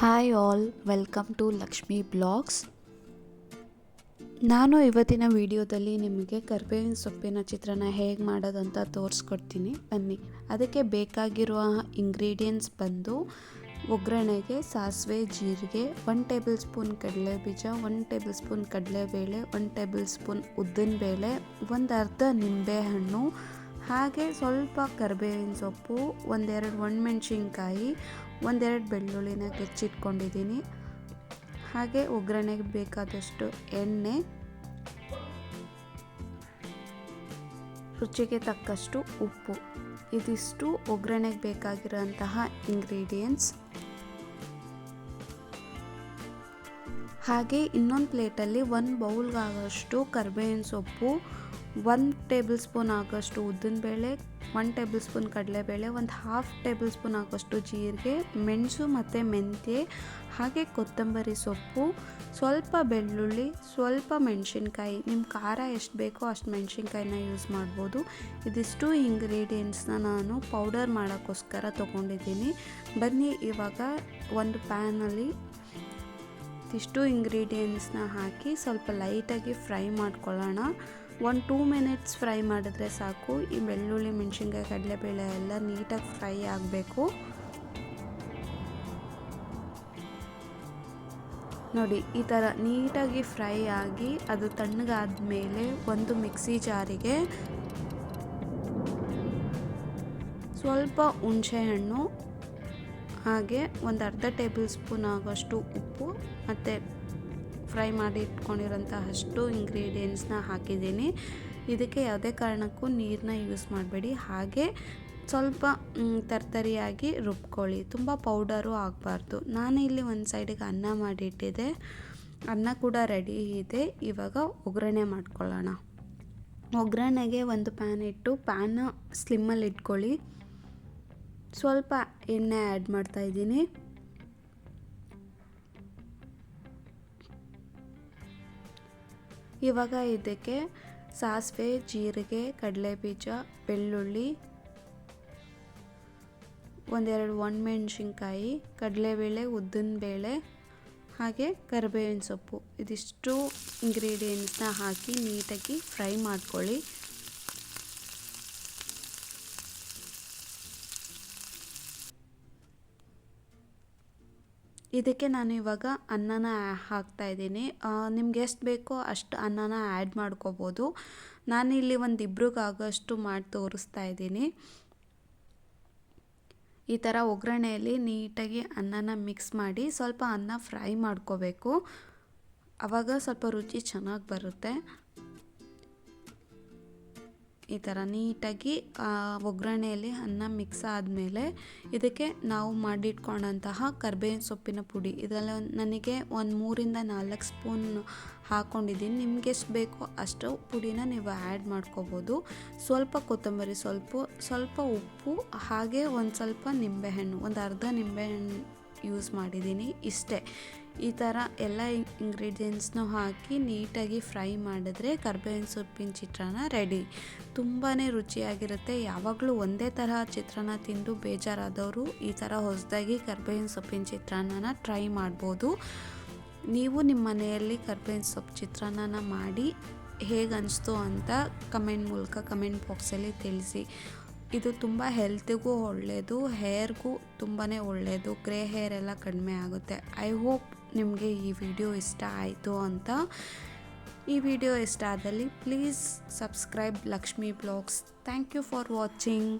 Hi all welcome to Lakshmi blogs ನಾನು ಇವತ್ತಿನ ವಿಡಿಯೋದಲ್ಲಿ ನಿಮಗೆ ಕರ್ಬೇವಿನ ಸೊಪ್ಪಿನ ಚಿತ್ರನ ಹೇಗೆ ಮಾಡೋದಂತ ತೋರಿಸ್ಕೊಡ್ತೀನಿ. ಬನ್ನಿ. ಅದಕ್ಕೆ ಬೇಕಾಗಿರುವ ಇಂಗ್ರೀಡಿಯೆಂಟ್ಸ್ ಬಂದು ಒಗ್ಗರಣೆಗೆ, ಸಾಸಿವೆ, ಜೀರಿಗೆ ಒನ್ ಟೇಬಲ್ ಸ್ಪೂನ್ ಕಡಲೆ ಬೀಜ ಒನ್ ಟೇಬಲ್ ಸ್ಪೂನ್ ಕಡಲೆಬೇಳೆ ಒನ್ ಟೇಬಲ್ ಸ್ಪೂನ್ ಉದ್ದಿನಬೇಳೆ, ಒಂದು ಅರ್ಧ ನಿಂಬೆಹಣ್ಣು, ಹಾಗೆ ಸ್ವಲ್ಪ ಕರಿಬೇವಿನ ಸೊಪ್ಪು, ಒಂದೆರಡು ಒಣಮೆಣ್ಸಿನ್ಕಾಯಿ ಒಂದೆರಡು ಬೆಳ್ಳುಳ್ಳಿನ ಹೆಚ್ಚಿಟ್ಕೊಂಡಿದ್ದೀನಿ ಹಾಗೆ ಒಗ್ಗರಣೆಗೆ ಬೇಕಾದಷ್ಟು ಎಣ್ಣೆ, ರುಚಿಗೆ ತಕ್ಕಷ್ಟು ಉಪ್ಪು. ಇದಿಷ್ಟು ಒಗ್ಗರಣೆಗೆ ಬೇಕಾಗಿರೋಂತಹ ಇಂಗ್ರೀಡಿಯೆಂಟ್ಸ್ ಹಾಗೆ ಇನ್ನೊಂದು ಪ್ಲೇಟಲ್ಲಿ ಒಂದು ಬೌಲ್ಗಾಗೋಷ್ಟು ಕರ್ಬೇವಿನ ಸೊಪ್ಪು ಒಂದು ಟೇಬಲ್ ಸ್ಪೂನ್ ಆಗೋಷ್ಟು ಉದ್ದಿನಬೇಳೆ ಒಂದು ಟೇಬಲ್ ಸ್ಪೂನ್ ಕಡಲೆಬೇಳೆ, ಒಂದು ಹಾಫ್ ಟೇಬಲ್ ಸ್ಪೂನ್ ಆಗೋಷ್ಟು ಜೀರಿಗೆ, ಮೆಣಸು ಮತ್ತು ಮೆಂತ್ಯ, ಹಾಗೆ ಕೊತ್ತಂಬರಿ ಸೊಪ್ಪು, ಸ್ವಲ್ಪ ಬೆಳ್ಳುಳ್ಳಿ, ಸ್ವಲ್ಪ ಮೆಣಸಿನ್ಕಾಯಿ. ನಿಮ್ಮ ಖಾರ ಎಷ್ಟು ಬೇಕೋ ಅಷ್ಟು ಮೆಣಸಿನ್ಕಾಯಿನ ಯೂಸ್ ಮಾಡ್ಬೋದು. ಇದಿಷ್ಟು ಇಂಗ್ರೀಡಿಯೆಂಟ್ಸ್ನ ನಾನು ಪೌಡರ್ ಮಾಡೋಕ್ಕೋಸ್ಕರ ತೊಗೊಂಡಿದ್ದೀನಿ. ಬನ್ನಿ ಇವಾಗ ಒಂದು ಪ್ಯಾನಲ್ಲಿ ಇಷ್ಟು ಇಂಗ್ರೀಡಿಯೆಂಟ್ಸ್ನ ಹಾಕಿ ಸ್ವಲ್ಪ ಲೈಟಾಗಿ ಫ್ರೈ ಮಾಡ್ಕೊಳ್ಳೋಣ. ಒಂದು ಟೂ ಮಿನಿಟ್ಸ್ ಫ್ರೈ ಮಾಡಿದ್ರೆ ಸಾಕು. ಈ ಬೆಳ್ಳುಳ್ಳಿ, ಮೆಣಸಿನ್ಕಾಯಿ, ಕಡಲೆಬೇಳೆ ಎಲ್ಲ ನೀಟಾಗಿ ಫ್ರೈ ಆಗಬೇಕು. ನೋಡಿ, ಈ ಥರ ನೀಟಾಗಿ ಫ್ರೈ ಆಗಿ ಅದು ತಣ್ಣಗಾದ ಮೇಲೆ ಒಂದು ಮಿಕ್ಸಿ ಜಾರಿಗೆ ಸ್ವಲ್ಪ ಹುಣಸೆಹಣ್ಣು ಹಾಗೆ ಒಂದು ಅರ್ಧ ಟೇಬಲ್ ಸ್ಪೂನ್ ಆಗೋಷ್ಟು ಉಪ್ಪು ಮತ್ತು ಫ್ರೈ ಮಾಡಿ ಇಟ್ಕೊಂಡಿರೋಂತಹಷ್ಟು ಇಂಗ್ರೀಡಿಯೆಂಟ್ಸ್ನ ಹಾಕಿದ್ದೀನಿ. ಇದಕ್ಕೆ ಯಾವುದೇ ಕಾರಣಕ್ಕೂ ನೀರನ್ನ ಯೂಸ್ ಮಾಡಬೇಡಿ. ಹಾಗೆ ಸ್ವಲ್ಪ ತರ್ತರಿಯಾಗಿ ರುಬ್ಕೊಳ್ಳಿ. ತುಂಬ ಪೌಡರು ಆಗಬಾರ್ದು. ನಾನು ಇಲ್ಲಿ ಒಂದು ಸೈಡಿಗೆ ಅನ್ನ ಮಾಡಿಟ್ಟಿದ್ದೆ. ಅನ್ನ ಕೂಡ ರೆಡಿ ಇದೆ. ಇವಾಗ ಒಗ್ಗರಣೆ ಮಾಡ್ಕೊಳ್ಳೋಣ. ಒಗ್ಗರಣೆಗೆ ಒಂದು ಪ್ಯಾನ್ ಇಟ್ಟು ಪ್ಯಾನ್ ಸ್ಲಿಮ್ಮಲ್ಲಿ ಇಟ್ಕೊಳ್ಳಿ. ಸ್ವಲ್ಪ ಎಣ್ಣೆ ಆ್ಯಡ್ ಮಾಡ್ತಾ ಇವಾಗ ಇದಕ್ಕೆ ಸಾಸಿವೆ, ಜೀರಿಗೆ, ಕಡಲೆಬೀಜ, ಬೆಳ್ಳುಳ್ಳಿ, ಒಂದೆರಡು ಒಣಮೆಣ್ಸಿನ್ಕಾಯಿ, ಕಡಲೆಬೇಳೆ, ಉದ್ದಿನಬೇಳೆ, ಹಾಗೆ ಕರಿಬೇವಿನ ಸೊಪ್ಪು. ಇದಿಷ್ಟು ಇಂಗ್ರೀಡಿಯೆಂಟ್ಸ್ನ ಹಾಕಿ ನೀಟಾಗಿ ಫ್ರೈ ಮಾಡ್ಕೊಳ್ಳಿ. ಇದಕ್ಕೆ ನಾನು ಇವಾಗ ಅನ್ನನ ಹಾಕ್ತಾ ಇದ್ದೀನಿ. ನಿಮ್ಗೆ ಎಷ್ಟು ಬೇಕೋ ಅಷ್ಟು ಅನ್ನನ ಆ್ಯಡ್ ಮಾಡ್ಕೋಬೋದು. ನಾನಿಲ್ಲಿ ಒಂದು ಇಬ್ರಿಗಾಗೋಷ್ಟು ಮಾಡಿ ತೋರಿಸ್ತಾ ಇದ್ದೀನಿ. ಈ ಥರ ಒಗ್ಗರಣೆಯಲ್ಲಿ ನೀಟಾಗಿ ಅನ್ನನ ಮಿಕ್ಸ್ ಮಾಡಿ ಸ್ವಲ್ಪ ಅನ್ನ ಫ್ರೈ ಮಾಡ್ಕೋಬೇಕು. ಆವಾಗ ಸ್ವಲ್ಪ ರುಚಿ ಚೆನ್ನಾಗಿ ಬರುತ್ತೆ. ಈ ಥರ ನೀಟಾಗಿ ಒಗ್ಗರಣೆಯಲ್ಲಿ ಅನ್ನ ಮಿಕ್ಸ್ ಆದಮೇಲೆ ಇದಕ್ಕೆ ನಾವು ಮಾಡಿಟ್ಕೊಂಡಂತಹ ಕರ್ಬೇವಿನ ಸೊಪ್ಪಿನ ಪುಡಿ. ಇದೆಲ್ಲ ನನಗೆ ಒಂದು ಮೂರಿಂದ ನಾಲ್ಕು ಸ್ಪೂನ್ ಹಾಕ್ಕೊಂಡಿದ್ದೀನಿ ನಿಮ್ಗೆ ಎಷ್ಟು ಬೇಕೋ ಅಷ್ಟು ಪುಡಿನ ನೀವು ಆ್ಯಡ್ ಮಾಡ್ಕೋಬೋದು. ಸ್ವಲ್ಪ ಕೊತ್ತಂಬರಿ ಸ್ವಲ್ಪ ಸ್ವಲ್ಪ ಉಪ್ಪು, ಹಾಗೆ ಒಂದು ಸ್ವಲ್ಪ ನಿಂಬೆಹಣ್ಣು, ಒಂದು ಅರ್ಧ ನಿಂಬೆಹಣ್ಣು ಯೂಸ್ ಮಾಡಿದ್ದೀನಿ ಇಷ್ಟೇ. ಈ ಥರ ಎಲ್ಲ ಇಂಗ್ರೀಡಿಯೆಂಟ್ಸ್ನೂ ಹಾಕಿ ನೀಟಾಗಿ ಫ್ರೈ ಮಾಡಿದ್ರೆ ಕರ್ಬೇವಿನ ಸೊಪ್ಪಿನ ಚಿತ್ರಾನ್ನ ರೆಡಿ ತುಂಬಾ ರುಚಿಯಾಗಿರುತ್ತೆ. ಯಾವಾಗಲೂ ಒಂದೇ ತರಹ ಚಿತ್ರಾನ್ನ ತಿಂದು ಬೇಜಾರಾದವರು ಈ ಥರ ಹೊಸದಾಗಿ ಕರ್ಬೇವಿನ ಸೊಪ್ಪಿನ ಚಿತ್ರಾನ್ನನ ಟ್ರೈ ಮಾಡ್ಬೋದು. ನೀವು ನಿಮ್ಮ ಮನೆಯಲ್ಲಿ ಕರ್ಬೇವಿನ ಸೊಪ್ಪು ಚಿತ್ರಾನ್ನನ ಮಾಡಿ ಹೇಗೆ ಅನಿಸ್ತು ಅಂತ ಕಮೆಂಟ್ ಮೂಲಕ ಕಮೆಂಟ್ ಬಾಕ್ಸಲ್ಲಿ ತಿಳಿಸಿ. ಇದು ತುಂಬ ಹೆಲ್ತಿಗೂ ಒಳ್ಳೆಯದು ಹೇರ್ಗೂ ತುಂಬಾ ಒಳ್ಳೆಯದು ಗ್ರೇ ಹೇರ್ ಎಲ್ಲ ಕಡಿಮೆ ಆಗುತ್ತೆ. ಐ ಹೋಪ್ ನಿಮಗೆ ಈ ವಿಡಿಯೋ ಇಷ್ಟ ಆಯಿತು ಅಂತ ಈ ವಿಡಿಯೋ ಇಷ್ಟ ಆದಲ್ಲಿ please subscribe Lakshmi blogs. Thank you for watching.